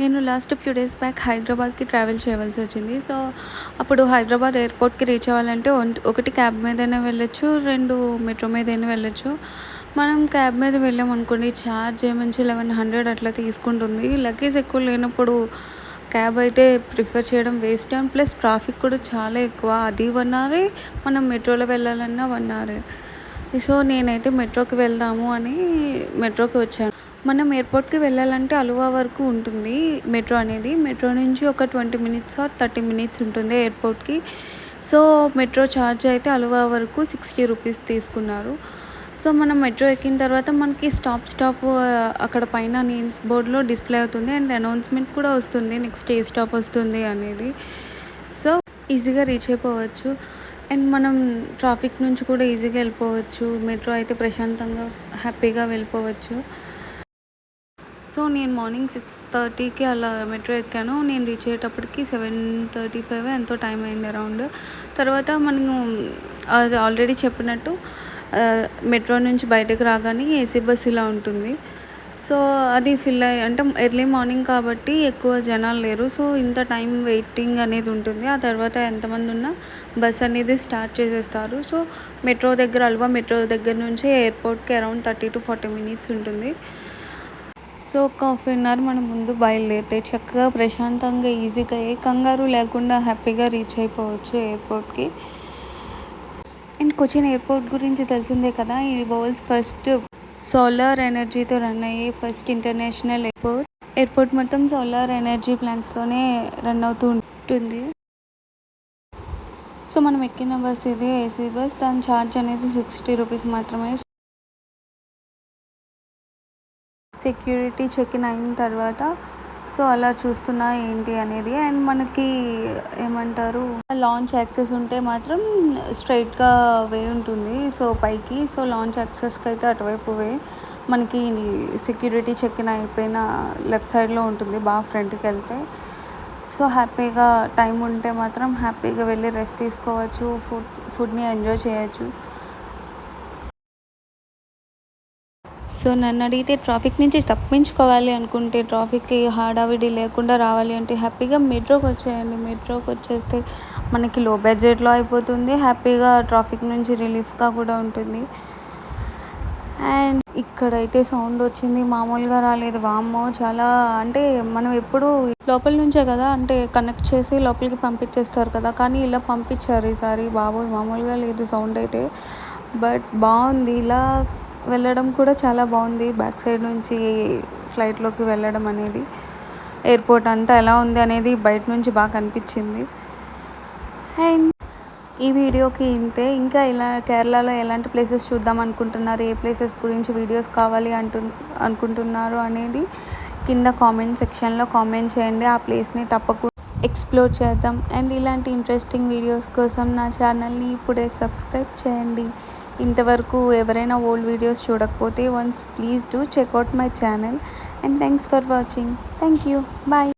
నేను last few days back హైదరాబాద్కి travel చేయవలసి వచ్చింది. సో అప్పుడు హైదరాబాద్ ఎయిర్పోర్ట్కి రీచ్ అవ్వాలంటే ఒకటి క్యాబ్ మీదైనా వెళ్ళొచ్చు రెండు మెట్రో మీదైనా వెళ్ళొచ్చు. మనం క్యాబ్ మీద వెళ్ళాం అనుకోండి ఛార్జ్ ఏమంచి లెవెన్ హండ్రెడ్ అట్లా తీసుకుంటుంది. లగేజ్ ఎక్కువ లేనప్పుడు క్యాబ్ అయితే ప్రిఫర్ చేయడం వేస్ట్ అండ్ ప్లస్ ట్రాఫిక్ కూడా చాలా ఎక్కువ. అది వన్ అవరే మనం మెట్రోలో వెళ్ళాలన్నా వన్ అవరే సో నేనైతే మెట్రోకి వెళ్దాము అని మెట్రోకి వచ్చాను. మనం ఎయిర్పోర్ట్కి వెళ్ళాలంటే అలువా వరకు ఉంటుంది మెట్రో అనేది. మెట్రో నుంచి ఒక twenty minutes or thirty minutes ఉంటుంది ఎయిర్పోర్ట్కి. సో మెట్రో ఛార్జ్ అయితే అలువా వరకు సిక్స్టీ రూపీస్ తీసుకున్నారు. సో మనం మెట్రో ఎక్కిన తర్వాత మనకి స్టాప్ స్టాప్ అక్కడ పైన నేమ్స్ బోర్డులో డిస్ప్లే అవుతుంది అండ్ అనౌన్స్మెంట్ కూడా వస్తుంది. నెక్స్ట్ ఏ స్టాప్ వస్తుంది అనేది. సో ఈజీగా రీచ్ అయిపోవచ్చు. అండ్ మనం ట్రాఫిక్ నుంచి కూడా ఈజీగా వెళ్ళిపోవచ్చు. మెట్రో అయితే ప్రశాంతంగా హ్యాపీగా వెళ్ళిపోవచ్చు. సో నేను మార్నింగ్ సిక్స్ థర్టీకి అలా మెట్రో ఎక్కాను. నేను రీచ్ అయ్యేటప్పటికి సెవెన్ థర్టీ ఫైవ్ ఎంతో టైం అయింది అరౌండ్. తర్వాత మనము అది ఆల్రెడీ చెప్పినట్టు మెట్రో నుంచి బయటకు రాగానే ఏసీ బస్ ఇలా ఉంటుంది. సో అది ఫిల్ అయ్యి అంటే ఎర్లీ మార్నింగ్ కాబట్టి ఎక్కువ జనాలు లేరు. సో ఇంత టైం వెయిటింగ్ అనేది ఉంటుంది. ఆ తర్వాత ఎంతమంది ఉన్నా బస్ అనేది స్టార్ట్ చేసేస్తారు. సో మెట్రో దగ్గర అల్వా మెట్రో దగ్గర నుంచి ఎయిర్పోర్ట్కి around thirty to forty minutes ఉంటుంది. సో ఒక హాఫ్ అన్ అవర్ మనం ముందు బయలుదేరితే చక్కగా ప్రశాంతంగా ఈజీగా ఏ కంగారు లేకుండా హ్యాపీగా రీచ్ అయిపోవచ్చు ఎయిర్పోర్ట్కి. అండ్ కొచ్చిన్ ఎయిర్పోర్ట్ గురించి తెలిసిందే కదా ఈ వరల్డ్స్ ఫస్ట్ సోలార్ ఎనర్జీతో రన్ అయ్యే ఫస్ట్ ఇంటర్నేషనల్ ఎయిర్పోర్ట్. ఎయిర్పోర్ట్ మొత్తం సోలార్ ఎనర్జీ ప్లాంట్స్తోనే రన్ అవుతూ ఉంటుంది. సో మనం ఎక్కిన బస్ ఇది ఏసీ బస్. దాని ఛార్జ్ అనేది సిక్స్టీ రూపీస్ మాత్రమే. సెక్యూరిటీ చెక్ ఇన్ అయిన తర్వాత సో అలా చూస్తున్నా ఏంటి అనేది. అండ్ మనకి ఏమంటారు లాంచ్ యాక్సెస్ ఉంటే మాత్రం స్ట్రైట్గా వే ఉంటుంది. సో పైకి సో లాంచ్ యాక్సెస్కి అయితే అటువైపు వే. మనకి సెక్యూరిటీ చెక్ ఇన్ అయిపోయిన లెఫ్ట్ సైడ్లో ఉంటుంది బాగా ఫ్రంట్కి వెళ్తే. సో హ్యాపీగా టైం ఉంటే మాత్రం హ్యాపీగా వెళ్ళి రెస్ట్ తీసుకోవచ్చు ఫుడ్ ఫుడ్ని ఎంజాయ్ చేయొచ్చు. సో నన్ను అడిగితే ట్రాఫిక్ నుంచి తప్పించుకోవాలి అనుకుంటే ట్రాఫిక్ హడావిడి లేకుండా రావాలి అంటే హ్యాపీగా మెట్రోకి వచ్చేయండి. మెట్రోకి వచ్చేస్తే మనకి లో బడ్జెట్లో అయిపోతుంది. హ్యాపీగా ట్రాఫిక్ నుంచి రిలీఫ్గా కూడా ఉంటుంది. అండ్ ఇక్కడైతే సౌండ్ వచ్చింది. మామూలుగా రాలేదు. వామ్మో! చాలా అంటే మనం ఎప్పుడు లోపల నుంచే కదా అంటే కనెక్ట్ చేసి లోపలికి పంపించేస్తారు కదా. కానీ ఇలా పంపించారు ఈసారి. బాబోయ్! మామూలుగా లేదు సౌండ్ అయితే. బట్ బాగుంది. ఇలా వెళ్ళడం కూడా చాలా బాగుంది. బ్యాక్ సైడ్ నుంచి ఫ్లైట్లోకి వెళ్ళడం అనేది ఎయిర్పోర్ట్ అంతా ఎలా ఉంది అనేది బయట నుంచి బాగా కనిపించింది. అండ్ ఈ వీడియోకి ఇంతే. ఇంకా ఇలా కేరళలో ఎలాంటి ప్లేసెస్ చూద్దాం అనుకుంటున్నారు? ఏ ప్లేసెస్ గురించి వీడియోస్ కావాలి అంటు అనుకుంటున్నారు అనేది కింద కామెంట్ సెక్షన్లో కామెంట్ చేయండి. ఆ ప్లేస్ని తప్పకుండా ఎక్స్ప్లోర్ చేద్దాం. అండ్ ఇలాంటి ఇంట్రెస్టింగ్ వీడియోస్ కోసం నా ఛానల్ని ఇప్పుడే సబ్స్క్రైబ్ చేయండి. ఇంతవరకు ఎవరైనా ఓల్డ్ వీడియోస్ చూడకపోతే once please do check out my channel and thanks for watching thank you bye